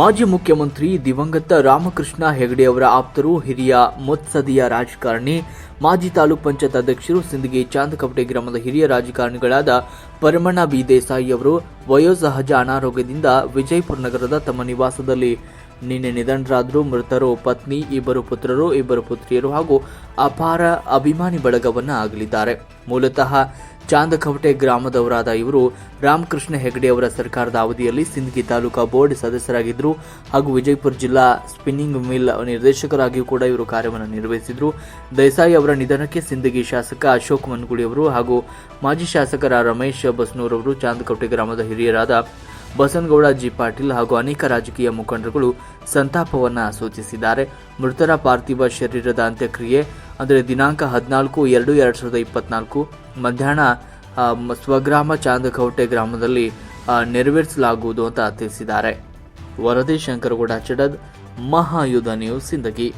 ಮಾಜಿ ಮುಖ್ಯಮಂತ್ರಿ ದಿವಂಗತ ರಾಮಕೃಷ್ಣ ಹೆಗಡೆ ಅವರ ಆಪ್ತರು ಹಿರಿಯ ಮುತ್ಸದಿಯ ರಾಜಕಾರಣಿ, ಮಾಜಿ ತಾಲೂಕ್ ಪಂಚಾಯತ್ ಅಧ್ಯಕ್ಷರು ಸಿಂದಗಿ ಚಾಂದಕಪಟೆ ಗ್ರಾಮದ ಹಿರಿಯ ರಾಜಕಾರಣಿಗಳಾದ ಪರಮಣ್ಣ ಬಿ ದೇಸಾಯಿ ಅವರು ವಯೋಸಹಜ ಅನಾರೋಗ್ಯದಿಂದ ವಿಜಯಪುರ ನಗರದ ತಮ್ಮ ನಿವಾಸದಲ್ಲಿ ನಿನ್ನೆ ನಿಧನರಾದರು ಮೃತರು ಪತ್ನಿ, ಇಬ್ಬರು ಪುತ್ರರು, ಇಬ್ಬರು ಪುತ್ರಿಯರು ಹಾಗೂ ಅಪಾರ ಅಭಿಮಾನಿ ಬಳಗವನ್ನ ಆಗಲಿದ್ದಾರೆ. ಮೂಲತಃ ಚಾಂದಕವಟೆ ಗ್ರಾಮದವರಾದ ಇವರು ರಾಮಕೃಷ್ಣ ಹೆಗಡೆ ಅವರ ಸರ್ಕಾರದ ಅವಧಿಯಲ್ಲಿ ಸಿಂದಗಿ ತಾಲೂಕಾ ಬೋರ್ಡ್ ಸದಸ್ಯರಾಗಿದ್ದರು ಹಾಗೂ ವಿಜಯಪುರ ಜಿಲ್ಲಾ ಸ್ಪಿನ್ನಿಂಗ್ ಮಿಲ್ ನಿರ್ದೇಶಕರಾಗಿಯೂ ಕೂಡ ಇವರು ಕಾರ್ಯವನ್ನು ನಿರ್ವಹಿಸಿದರು. ದೇಸಾಯಿ ಅವರ ನಿಧನಕ್ಕೆ ಸಿಂದಗಿ ಶಾಸಕ ಅಶೋಕ್ ಮನ್ಗುಳಿ ಅವರು ಹಾಗೂ ಮಾಜಿ ಶಾಸಕರ ರಮೇಶ್ ಬಸ್ನೂರವರು ಚಾಂದಕವಟೆ ಗ್ರಾಮದ ಹಿರಿಯರಾದ ಬಸನಗೌಡ, ಜಿ. ಪಾಟೀಲ್ ಹಾಗೂ ಅನೇಕ ರಾಜಕೀಯ ಮುಖಂಡರುಗಳು ಸಂತಾಪವನ್ನ ಸೂಚಿಸಿದ್ದಾರೆ. ಮೃತರ ಪಾರ್ಥಿವ ಶರೀರದ ಅಂತ್ಯಕ್ರಿಯೆ, ಅಂದರೆ ದಿನಾಂಕ ಹದಿನಾಲ್ಕು ಎರಡು ಎರಡು ಸಾವಿರದ ಇಪ್ಪತ್ನಾಲ್ಕು, ಮಧ್ಯಾಹ್ನ ಸ್ವಗ್ರಾಮ ಚಾಂದಕೌಟೆ ಗ್ರಾಮದಲ್ಲಿ ನೆರವೇರಿಸಲಾಗುವುದು ಅಂತ ತಿಳಿಸಿದ್ದಾರೆ. ವರದಿ ಶಂಕರಗೌಡ, ಚಡದ್, ಮಹಾಯುಧ ನ್ಯೂಸ್, ಸಿಂದಗಿ.